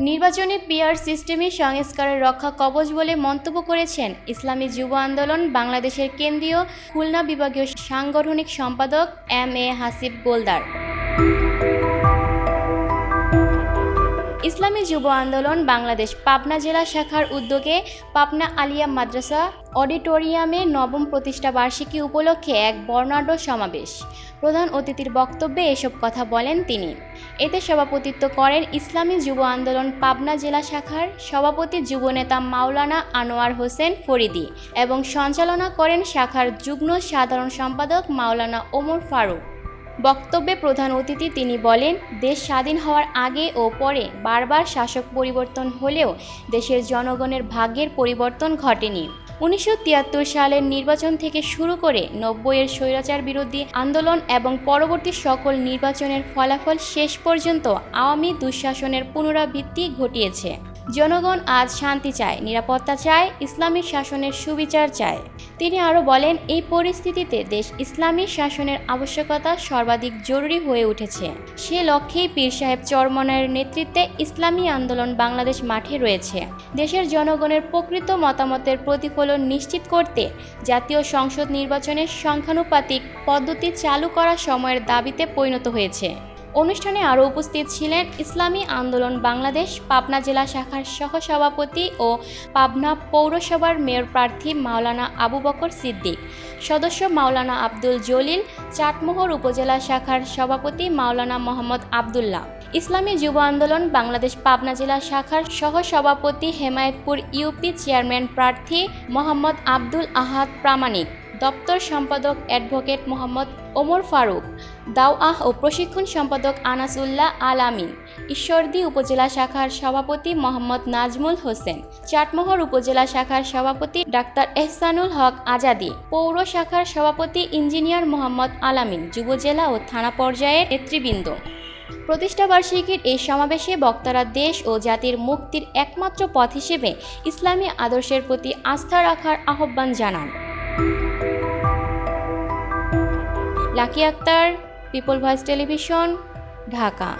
নির্বাচনী পিয়ার সিস্টেমে সংস্কারের রক্ষা কবচ বলে মন্তব্য করেছেন ইসলামী যুব আন্দোলন বাংলাদেশের কেন্দ্রীয় খুলনা বিভাগীয় সাংগঠনিক সম্পাদক এম এ হাসিব গোলদার ইসলামী যুব আন্দোলন বাংলাদেশ পাবনা জেলা শাখার উদ্যোগে পাবনা আলিয়া মাদ্রাসা অডিটোরিয়ামে নবম প্রতিষ্ঠা বার্ষিকী উপলক্ষে এক বর্ণাঢ্য সমাবেশ। প্রধান অতিথির বক্তব্যে এসব কথা বলেন তিনি। এতে সভাপতিত্ব করেন ইসলামী যুব আন্দোলন পাবনা জেলা শাখার সভাপতি যুবনেতা মাওলানা আনোয়ার হোসেন ফরিদি এবং সঞ্চালনা করেন শাখার যুগ্ম সাধারণ সম্পাদক মাওলানা ওমর ফারুক। বক্তব্যে প্রধান অতিথি তিনি বলেন, দেশ স্বাধীন হওয়ার আগে ও পরে বারবার শাসক পরিবর্তন হলেও দেশের জনগণের ভাগ্যের পরিবর্তন ঘটেনি। উনিশশো তিয়াত্তর সালের নির্বাচন থেকে শুরু করে নব্বইয়ের স্বৈরাচার বিরোধী আন্দোলন এবং পরবর্তী সকল নির্বাচনের ফলাফল শেষ পর্যন্ত আওয়ামী দুঃশাসনের পুনরাবৃত্তি ঘটিয়েছে। জনগণ আজ শান্তি চায়, নিরাপত্তা চায়, ইসলামী শাসনের সুবিচার চায়। তিনি আরও বলেন, এই পরিস্থিতিতে দেশ ইসলামী শাসনের আবশ্যকতা সর্বাধিক জরুরি হয়ে উঠেছে। সে লক্ষ্যেই পীর সাহেব চরমনের নেতৃত্বে ইসলামী আন্দোলন বাংলাদেশ মাঠে রয়েছে। দেশের জনগণের প্রকৃত মতামতের প্রতিফলন নিশ্চিত করতে জাতীয় সংসদ নির্বাচনের সংখ্যানুপাতিক পদ্ধতি চালু করা সময়ের দাবিতে পরিণত হয়েছে। অনুষ্ঠানে আরও উপস্থিত ছিলেন ইসলামী আন্দোলন বাংলাদেশ, পাবনা জেলা শাখার সহসভাপতি ও পাবনা পৌরসভার মেয়র প্রার্থী মাওলানা আবু বকর সিদ্দিক, সদস্য মাওলানা আব্দুল জলিল, চাটমোহর উপজেলা শাখার সভাপতি মাওলানা মোহাম্মদ আবদুল্লাহ। ইসলামী যুব আন্দোলন বাংলাদেশ, পাবনা জেলা শাখার সহসভাপতি হেমায়েতপুর ইউপি চেয়ারম্যান প্রার্থী মোহাম্মদ আব্দুল আহাদ প্রামাণিক। দপ্তর সম্পাদক অ্যাডভোকেট মোহাম্মদ ওমর ফারুক, দাওয়াহ ও প্রশিক্ষণ সম্পাদক আনাসুল্লাহ আল আমিন, ঈশ্বরদী উপজেলা শাখার সভাপতি মোহাম্মদ নাজমুল হোসেন, চাটমোহর উপজেলা শাখার সভাপতি ডাক্তার এহসানুল হক আজাদি, পৌর শাখার সভাপতি ইঞ্জিনিয়ার মোহাম্মদ আলামিন যুব জেলা ও থানা পর্যায়ের নেতৃবৃন্দ। প্রতিষ্ঠাবার্ষিকীর এই সমাবেশে বক্তারা দেশ ও জাতির মুক্তির একমাত্র পথ হিসেবে ইসলামী আদর্শের প্রতি আস্থা রাখার আহ্বান জানান। Lucky Akter people voice television Dhaka.